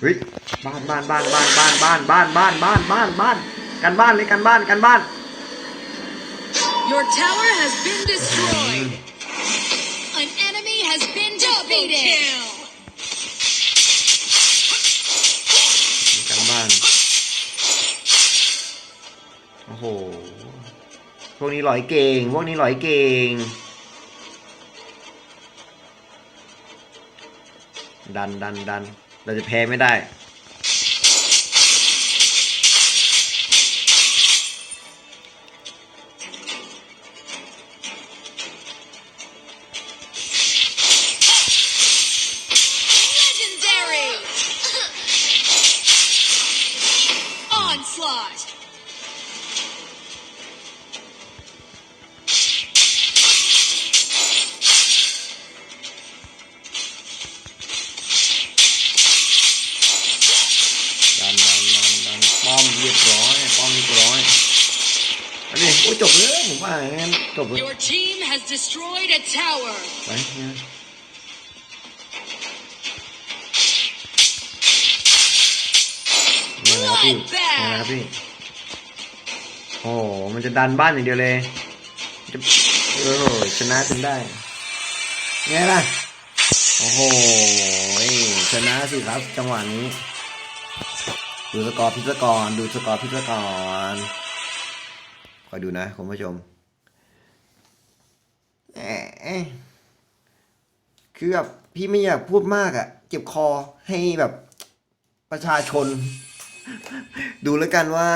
เฮ้ยบ้านบ้านบ้านบ้านบ้านบ้านบ้านบ้านบ้านบ้านบ้านกันบ้านเลยกันบ้านกันบ้าน Your tower has been destroyed. An enemy has been defeated. กันบ้าน โอ้โห พวกนี้หลอยเก่ง พวกนี้หลอยเก่ง ดันดันดัน เราจะแพ้ไม่ได้ Onslaught! อมเรียบร้อยป้อมเรียบร้อยอันนี้โอ้ยจบเลยผมว่าอย่างนั้นจบเลย Your team has destroyed a tower. ไปเนี่ยนี่นะครับพี่นี่นะครับพี่โอ้โหมันจะดันบ้านอย่างเดียวเลยจะโอ้โหชนะจนได้ไงล่ะโอ้โหชนะสิครับจังหวะนี้ ดูสกอร์พิศกร ดูสกอร์พิศกรคอยดูนะคุณผู้ชมคือแบบพี่ไม่อยากพูดมากอะ่ะ เจ็บคอให้แบบประชาชน ดูแล้วกันว่า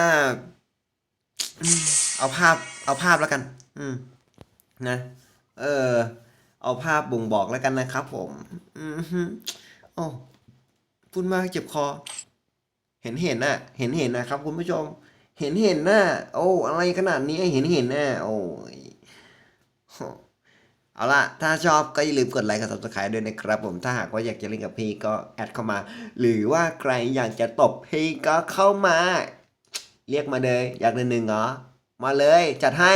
เอาภาพ เอาภาพแล้วกัน อืม นะ เออ เอาภาพบ่งบอกแล้วกันนะครับผม อืมฮึโอ้พูดมากเจ็บคอ เห็นเห็นน่ะ เห็นเห็นนะครับ คุณผู้ชม เห็นเห็นน่ะ โอ้ อะไรขนาดนี้เห็นเห็นน่ะ โอ้ยเอาล่ะ ถ้าชอบก็อย่าลืมกดไลค์กด subscribe ด้วยนะครับผมถ้าหากว่าอยากจะเล่นกับพี่ก็แอดเข้ามา หรือว่าใครอยากจะตบพี่ก็เข้ามา เรียกมาเลย อยากเล่นหนึ่งเหรอ มาเลยจัดให้